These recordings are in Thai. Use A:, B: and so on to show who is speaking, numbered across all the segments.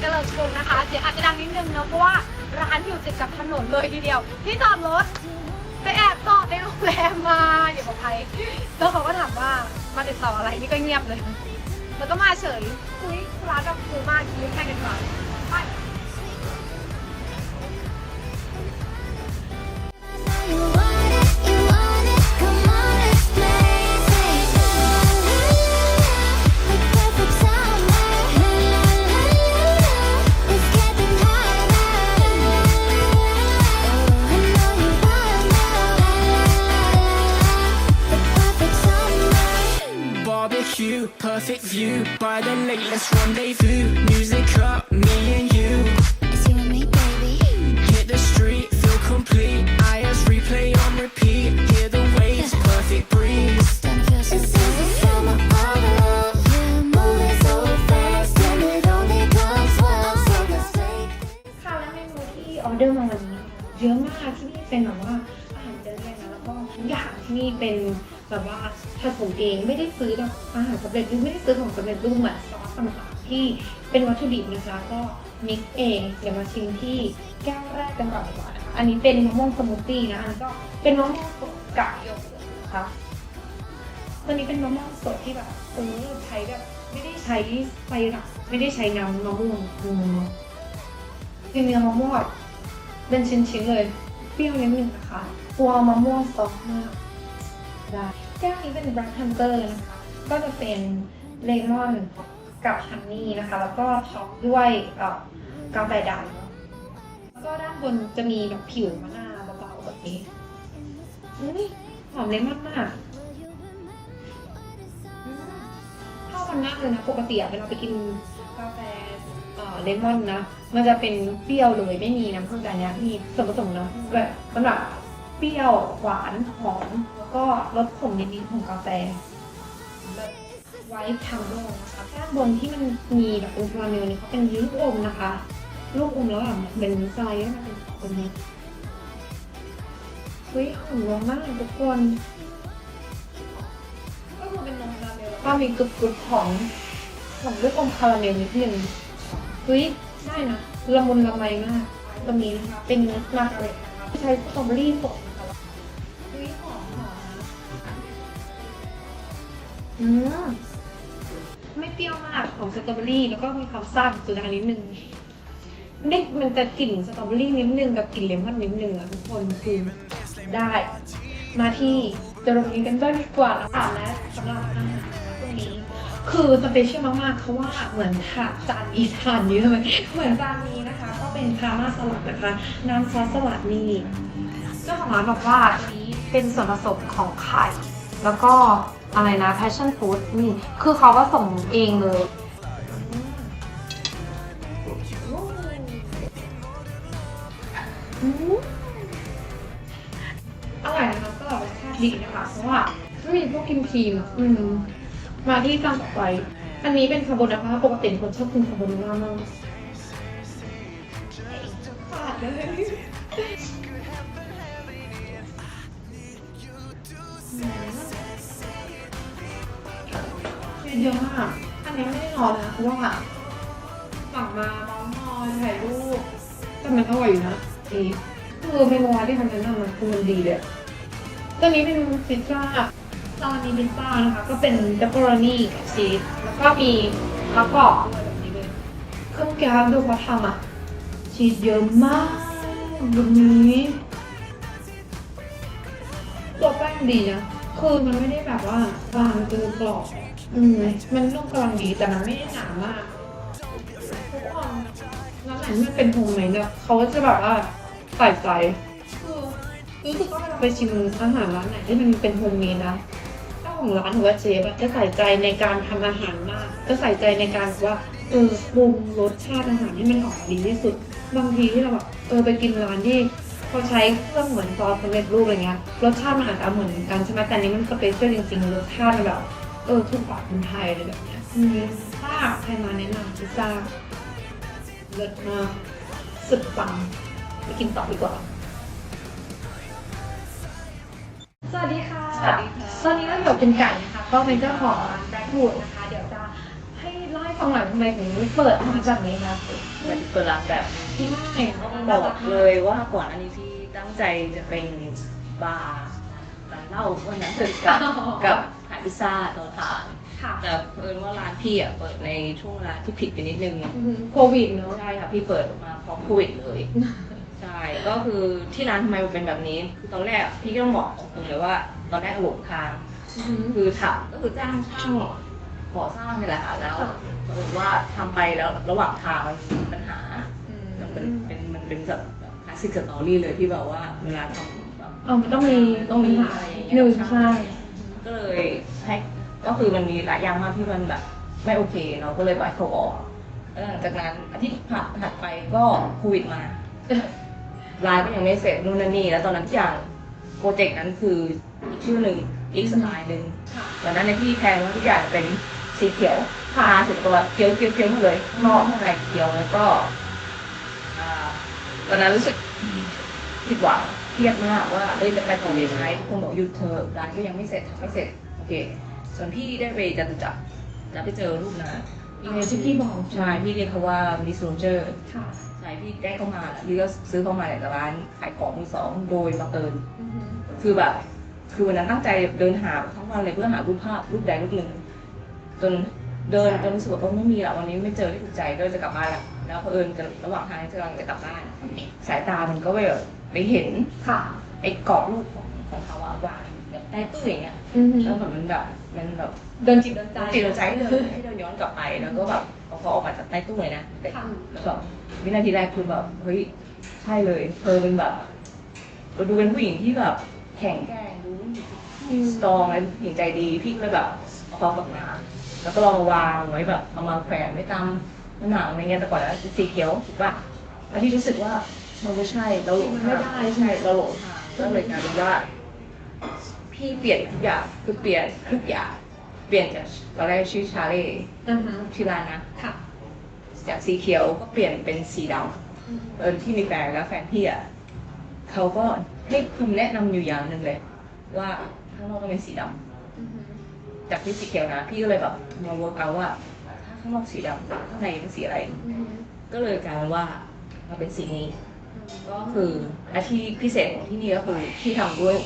A: เจริญกรุงนะคะ เสียงอาจจะดังนิดนึงเนอะเพราะว่าร้านอยู่ติดกับถนนเลยทีเดียว ที่จอดรถไปแอบจอดในโรงแรมมาอยู่กับใครแล้วเขาก็ถามว่ามาติดต่ออะไรนี่ก็เงียบเลย แล้วก็มาเฉยคุยร้านกับคูมากคิดแค่กันก่อนไป
B: By the lake, let's rendezvous. Music up, me and you.
C: It's you and me, baby.
B: Hit the street, feel complete. IS replay on repeat. Hear the waves, perfect breeze.
C: Starting to feel so perfect summer all alone. Yeah, moving so fast, and it only comes once. So let's take.
A: ค่ะและเมนูที่ออเดอร์มาวันนี้เยอะมากที่นี่เป็นแบบว่า นี่เป็นแบบว่าผสมเองไม่ได้ซื้อแบบอาหารสำเร็จรูปไม่ได้ซื้อของสำเร็จรูปเหมือนซอสต่างๆที่เป็นวัตถุดิบนะคะ ก็มิกเองเดี๋ยวมาชิมที่แก้วแรกกันก่อนดีกว่านะคะอันนี้เป็นมะม่วงสมูทตี้นะอันนี้ก็เป็นมะม่วงสดกับโยเกิร์ตนะคะตัวนี้เป็นมะม่วงสดที่แบบเออใช้แบบไม่ได้ใช้ไฟหลักไม่ได้ใช้น้ำมะม่วงอืมมีเนื้อมะม่วงแบบเป็นชิ้นๆเลยเปรี้ยวนิดนึงนะคะตัวมะม่วงซอฟต์มาก ได้แก้วนี้เป็น Black Hunter นะคะก็จะเป็นเลมอนกับฮันนี่นะคะ แล้วก็ท็อปด้วยเอ่อกาแฟดำแล้วก็ด้านบนจะมีแบบผิวมะนาวเบาๆแบบนี้หอมเลมอนมากเข้ากันมากเลยนะปกติเวลาไปกินกาแฟเอ่อเลมอนนะ มันจะเป็นเปรี้ยวเลยไม่มีน้ำผึ้งแต่อันเนี้ยมีส่วนผสมเนาะแบบสำหรับ เปรี้ยว หวาน หอม แล้วก็รสขมนิดๆของกาแฟไวท์ทังโดนะคะด้านบนที่มันมีแบบเป็นคาราเมลนี่เขาเป็นลูกอมนะคะ ลูกอมแล้วแบบเป็นสไลด์มันเป็นแบบนี้เฮ้ยหอมมากทุกคนก็คือเป็นนมคาราเมลแล้วก็มีกรุบๆของของลูกอมคาราเมลนิดนึงเฮ้ยได้นะละมุนละไมมาก ตรงนี้นะคะเป็นมาร์กาเร็ตใช้สตรอเบอรี่สด อืมไม่เปรี้ยวมากของสตรอเบอรี่แล้วก็มีความซ่าของสุดานิดนึงได้มันจะกลิ่นสตรอเบอรี่นิดนึงกับกลิ่นเลมอนนิดนึงอะทุกคนคือได้ มาที่ตรงนี้กันบ้างดีกว่านะคะและสำหรับอาหารตรงนี้ คือสเปเชียลมากๆเขาว่าเหมือนถาดจานนี้ทานนี้ทำไมเหมือนจานนี้นะคะ ก็เป็นพาม่าสลัดนะคะน้ำซอสสลัดนี่เจ้าของร้านบอกว่าอันนี้เป็นส่วนผสมของไข่ แล้วก็ อะไรนะ passion fruit นี่คือเขาก็ส่งเองเลย อร่อยนะคะก็รสชาติดีนะคะเพราะว่าไม่มีพวกครีมครีมๆอะอืม มาที่จานต่อไป อันนี้เป็นคาโบนาร่าปกติคนชอบกินคาโบนาร่ามาก เยอะมากอันนี้ไม่ได้รอนะเพราะว่าสั่งมาเมามอยถ่ายรูปแต่มันอร่อยอยู่นะเอคือเมนูที่ทำแนะนำมันคือมันดีเลยตัวนี้เป็นพิซซ่าตอนนี้พิซซ่านะคะ ก็เป็นเปปเปอโรนี่กับชีสแล้วก็มีมะกอกด้วยแบบนี้เลยเครื่องแกงดูเขาทำอะชีสเยอะมากแบบนี้ตัวแป้งดีนะคือมันไม่ได้แบบว่าบางจนกรอบ อืมมันนุ่มกำลังดีแต่มันไม่ได้หนามากทุกคนร้านไหนที่มันเป็นโฮมเมดเนี่ยเขาก็จะแบบว่าใส่ใจคือรู้สึกว่าเวลาไปชิมอาหารร้านไหนที่มันเป็นโฮมเมดนะเจ้าของร้านหรือว่าเชฟอะจะใส่ใจในการทำอาหารมาก จะใส่ใจในการว่าเออปรุงรสชาติอาหารให้มันออกมาดีที่สุด บางทีที่เราแบบเออไปกินร้านที่เขาใช้เครื่องเหมือนซอสสำเร็จรูปอะไรเงี้ยรสชาติมันอาจจะเหมือนกันใช่ไหมแต่อันนี้มันสเปเชียลจริงๆรสชาติมันแบบ เออถูกปากคนไทยอะไรแบบเนี้ยอืมถ้าใครมาแนะนำพิซซ่าเลิศมากสุดปังไปกินต่อดีกว่า สวัสดีค่ะ
D: สวัสดีค่ะ
A: ตอนนี้เราอยู่เป็นไก่นะคะ ก็เป็นเจ้าของร้านแบล็กวูดนะคะ เดี๋ยวจะให้เล่าให้ฟังหน่อยทำไมถึงเปิดมาจากนี้คะ
D: มันเปิดร้านแบบ
A: ที่ไม่
D: บอกเลยว่าก่อนอันนี้พี่ตั้งใจจะเป็นบาร์ร้านเหล้าวันนั้นคือกับกับขายพิซซ่าตอนทาน
A: ค่ะ
D: แต่เพิ่นว่าร้านพี่อะเปิดในช่วงเวลาที่ผิดไปนิดนึง
A: อืมโควิดเนอะ
D: ใช่ค่ะพี่เปิดมาพร้อมโควิดเลยใช่ก็คือที่ร้านทำไมมันเป็นแบบนี้ คือตอนแรกพี่ก็ต้องบอกตรงเลยว่า ตอนแรกหลงทาง
A: อืม
D: คือทำก็คือจ้างช่างก่อสร้างนี่แหละค่ะแล้วปรากฏว่าทำไปแล้วระหว่างทางมันมีปัญหามันเป็นเป็นมันเป็นแบบคลาสสิกสตอรี่เลยที่แบบว่าเวลาทำแบบ
A: เออมันต้องมี
D: ต้องมี
A: ห
D: อะไรอย่างเงี้ย
A: หนึ่งใช่
D: ก็เลย ให้ก็คือมันมีหลายอย่างมากที่มันแบบไม่โอเคเราะก็เลยปล่อยเขาออกแล้วหลังจากนั้นอาทิตย์ผ่านถัดไปก็โควิดมาร้านก็ยังไม่เสร็จนู่นนั่นนี่แล้วตอนนั้นทุกอย่างโปรเจกต์นั้นคืออีกชื่อหนึ่งอีกสไตล์หนึ่งตอนนั้นในยพี่แพลนว่าทุกอย่างเป็นสีเขียวทาถึงตัวเขียวเขียวเขียวหมดเลยนอกข้างในเขียวแล้วก็ตอนนั้นรู้สึกผิดหวังเครียดมากว่าเอ้ยจะไปต่อยังไงทุกคนบอกหยุดเธอร้านก็ยังไม่เสร็จไม่เสร็จ โอเคส่วนพี่ได้ไปจตุจักรแล้วไปเจอรูปนะ
A: อ๋อที่พี่บอก
D: ใช่พี่เรียกเขาว่ามิสโรเจอร์
A: ค่ะ
D: ใช่พี่ได้เข้ามาพี่ก็ซื้อเข้ามาจากร้านขายของมือสองโดยบังเอิญ
A: อือฮึ
D: คือแบบคือวันนั้นตั้งใจเดินหาทั้งวันเลยเพื่อหารูปภาพรูปใดรูปหนึ่งจนเดินจนรู้สึกว่าเออไม่มีละวันนี้ไม่เจอที่ถูกใจก็เลยจะกลับบ้านละแล้วเผอิญจะระหว่างทางที่กำลังจะกลับบ้านสายตามันก็ไปแบบไปเห็น
A: ค่ะ
D: ไอ้กรอบรูปของของเขาอะวาง แบบใต้ตู้อย่างเงี้ย
A: อือฮึ
D: แล้วแบบมันแบบมันแบบ
A: เดินจิตเดินใจ
D: จิตเราใจให้เดินให้เดินย้อนกลับไปแล้วก็แบบเอาเขาออกมาจากใต้ตู้เลยนะแต่
A: ค่ะ
D: แล้วแบบวินาทีแรกคือแบบเฮ้ยใช่เลยเธอเป็นแบบเราดูเป็นผู้หญิงที่แบบแข็งแกร่งดู
A: อืม
D: สตรองและผู้หญิงใจดีพี่ก็เลยแบบเอาเขากลับมาแล้วก็ลองวางไว้แบบเอามาแขวนไว้ตามผนังอะไรเงี้ยแต่ก่อนแล้วสีเขียวถูกป่ะแล้วพี่รู้สึกว่ามันไม่ใช่เราหลงทางไม่ใช่ เราหลงทางก็เลยกลายเป็นว่า พี่เปลี่ยนทุกอย่างคือเปลี่ยนทุกอย่างเปลี่ยนจากตอนแรกชื่อชาเล่
A: อือฮึ
D: ชื่อร้านนะ
A: ค่ะ
D: จากสีเขียวก็เปลี่ยนเป็นสีดำเออที่มีแฟนแล้วแฟนพี่อะเขาก็ให้คำแนะนำอยู่อย่างหนึ่งเลย ว่าข้างนอกต้องเป็นสีดำ
A: อือฮึ
D: จากที่สีเขียวนะ พี่ก็เลยแบบมาเวิร์กเอาว่า ถ้าข้างนอกสีดำข้างในเป็นสีอะไร
A: อือฮึ
D: ก็เลยกลายเป็นว่ามาเป็นสีนี้ ก็คืออาชีพพิเศษของที่นี่ก็คือที่ทำด้วย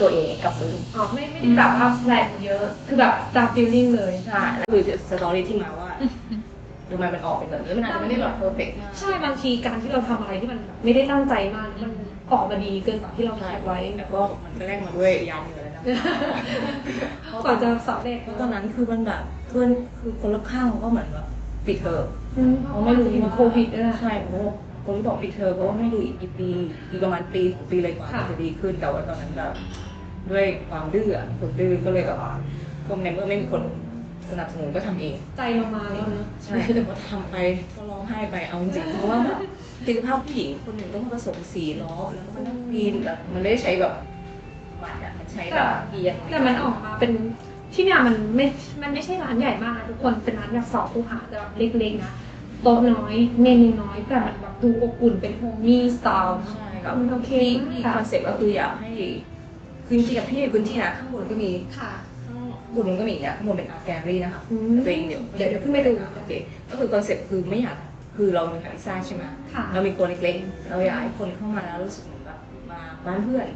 D: ตัวเองกับมือ
A: อ๋อไม่ไม่ได้แบบว่าแพลนเยอะ คือแบบตามฟิลลิ่งเลย
D: ใช่แล้วคือสตอรี่ที่มาว่าทำไมมันออกเป็นแบบนี้มันอาจจะไม่ได้แบบเพอร์เฟกต์มาก
A: ใช่บางทีการที่เราทำอะไรที่มันไม่ได้ตั้งใจมากมันออกมาดีเกินกว่าที่เรา
D: ใช่
A: คิดไว้
D: แล้วก็มันก็แลกมาด้วยยาเหนื่อยนะ
A: กว่าจะสำเร็จ
D: เพราะตอนนั้นคือมันแบบเพื่อนคือคนรอบข้างเขาก็เหมือนแบบปิดเทอม
A: อืมเพ
D: เขา
A: ราะ
D: ไม่
A: ไม่
D: รู้
A: รู้
D: ว่า
A: โควิดด้วยนะ
D: ใช่เพราะว่าคนที่บอกปิดเทอมเขาก็ไม่รู้อีกกี่ปีอีกประมาณปีสองปีเลยกว่า
A: ค่ะ
D: จะดีขึ้นแต่ว่าตอนนั้นแบบ ด้วยความดื้ออะคนดื้อก็เลยแบบว่าก็ในเมื่อไม่มีคนสนับสนุนก็ทำเอง
A: ใจเรามาแล้วนะ
D: ใช่แต่ว่าทำไปก็ร้องไห้ไปเอาจริงๆเพราะว่าแบบติดภาพผู้หญิงคนหนึ่งต้องผสมสีล้อแล้วก็มันต้องปีนแบบมันไม่ได้ใช้แบบบัตรอะมันใช้แบบเกียร์
A: แต่มันออกมาเป็นที่เนี่ยมันไม่ มันไม่ใช่ร้านใหญ่มากนะทุกคนเป็นร้านแบบสองคูหาแต่แบบเล็กๆนะโต๊ะน้อยเมนูน้อยแต่มันแบบดูอบอุ่นเป็นโฮมมี่สไตล์
D: ใช่ครับ
A: โอเค
D: ที่ที่คอนเซ็ปต์ก็คืออยากให้ คือจริงๆกับพี่ในพื้นที่นะข้างบนก็มี
A: ค่ะ
D: ข้างบนก็มีเนี่ยข้างบนเป็นอาร์ตแกลเลอรี่นะคะ
A: อืม
D: ตัวเองเดี๋ยว
A: เดี๋ยวเดี๋ยวขึ้นไปดู
D: โอเคก็คือคอนเซ็ปต์คือไม่อยากคือเราเป็นคาริซ่าใช่ไหม
A: ค่ะ
D: เรามีตัวเล็กๆ เราอยากให้คนเข้ามาแล้วรู้สึกเหมือนแบบมาบ้านเพื่อน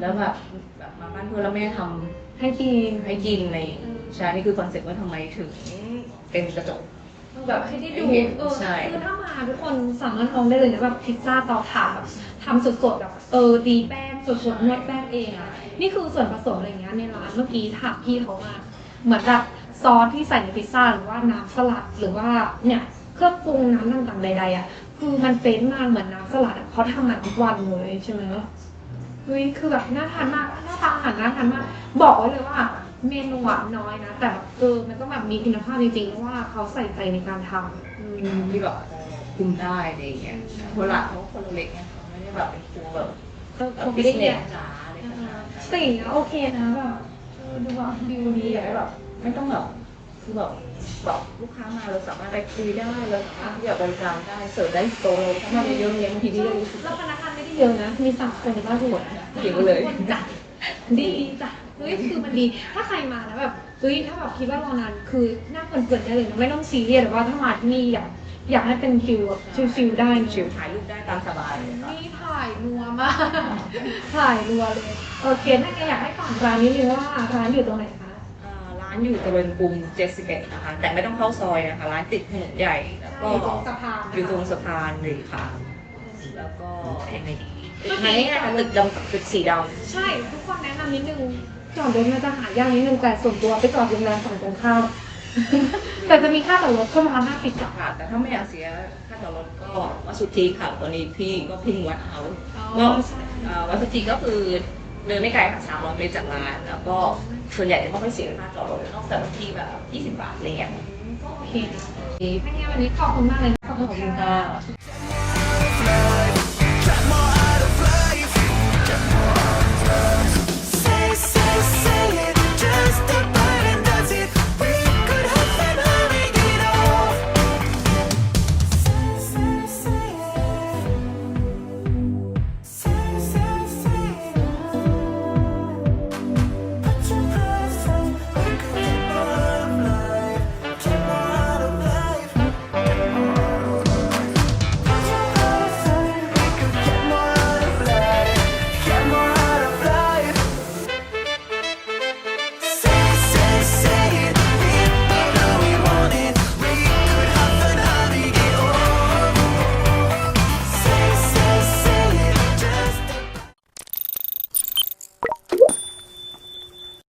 D: แล้วแบบแบบมาบ้านเพื่อนแล้วแม่ทำ
A: ให้กิน
D: ให้กินใน
A: อืม
D: ใช่นี่คือคอนเซ็ปต์ว่าทำไมถึงเป็นกระจก
A: แบบให้ได้ดู
D: ให้เห็น
A: เออ
D: ใช่
A: คือถ้ามาทุกคนสามารถลองได้เลยนะแบบพิซซ่าเตาถ่านแบบทำสดๆแบบเออตีแป้ง สดๆนวดแป้งเองอะนี่คือส่วนผสมอะไรเงี้ยในร้านเมื่อกี้ถามพี่เขามาเหมือนแบบซอสที่ใส่ในพิซซ่าหรือว่าน้ำสลัดหรือว่าเนี่ยเครื่องปรุงน้ำต่างๆใดๆอะคือมันเฟ้นมากเหมือนน้ำสลัดอะเขาทำมาทุกวันเลยใช่ไหมเฮ้ยคือแบบน่าทานมากหน้าตาอาหารน่าทานมาก บอกไว้เลยว่าเมนูอะน้อยนะ แต่แบบเออมันต้องแบบมีคุณภาพจริงๆเพราะว่าเขาใส่ใจในการทำอืม
D: ที่แบบคุมได้อะไรอย่างเงี้ยเพราะหลักเขาคนเล็กไงเขาไม่ได้แบบเป็นครัวแบบ
A: ก็
D: แบบ
A: คง
D: บิ
A: ไม่
D: ส
A: ได้
D: เน
A: ใหญ่
D: สจ๋าอะไรขนาดนั้น
A: แต่อย่างเงี้ยโอเคนะแบบเออดูแบบวิวดี
D: อยาก
A: อะ
D: ให้แบบไม่ต้องแบบคือแบบแบบลูกค้ามาเราสามารถไปคุยได้เราสามารถที่จะบริการได้เสิร์ฟได้โตเราถ้ามาเยอะๆเนี่ยบางทีพี่ก็รู้สึก
A: แล้วพนักงานไม่ได้เยอะนะ มีสามคนในบ้านหัว
D: หิวเลย
A: จ้ะดีจ้ะเฮ้ยคือมันดีถ้าใครมาแล้วแบบเฮ้ยถ้าแบบคิดว่ารอนานคือนั่งเพลินๆได้เลยนะไม่ต้องซีเรียสหรือว่าถ้ามาที่นี่อยาก อยากให้เป็นฟิลแบบชิลๆได้นะ
D: ชิวถ่ายรูปได้ตามสบายเลยค่ะ
A: นี่ถ่ายนัวมาก ถ่ายนัวเลย โอเคถ้าแกอยากให้ฝากร้านนิดนึงว่าร้านอยู่ตรงไหนคะ
D: อ่าร้านอยู่ตะเวนกรุง71นะคะ แต่ไม่ต้องเข้าซอยนะคะ ร้านติดถนนใหญ่แล้วก็
A: อยู่ตรงสะพานนะคะ
D: อยู่ตรงสะพานเลยค่ะแล้วก็ยังไงดีอันนี้ค่ะตึกดำกับตึกสีดำ
A: ใช่ ทุกคนแนะนำนิดนึงจอดรถมันจะหายากนิดนึงแต่ส่วนตัวไปจอดโรงแรมฝั่งตรงข้าม แต่จะมีค่าจอดรถประมาณห้าสิบบาท
D: ค่ะ แต่ถ้าไม่อยากเสียค่าจอดรถก็วัดสุทธิค่ะตอนนี้พี่ก็เพิ่งวัดเอา
A: อ๋อ
D: ก็
A: ใช่
D: อ่าวัดสุทธิก็คือเดินไม่ไกลค่ะ300เมตรจากร้านแล้วก็ส่วนใหญ่จะไม่ค่อยเสียค่าจอดรถนอกจากบางทีแบบ20 บาทอะไรเงี้ย
A: ก็โอเคนะถ้างั้นวันนี้ขอบคุณมากเลยนะขอบคุณค่ะ
B: flow